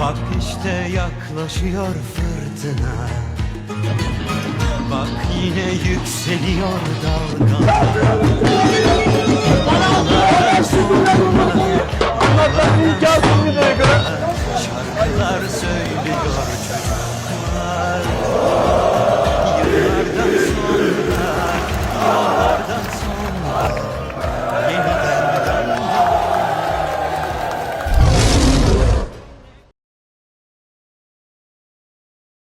Bak işte yaklaşıyor fırtına. Bak yine yükseliyor dalga. Şarkılar söylüyor çocuk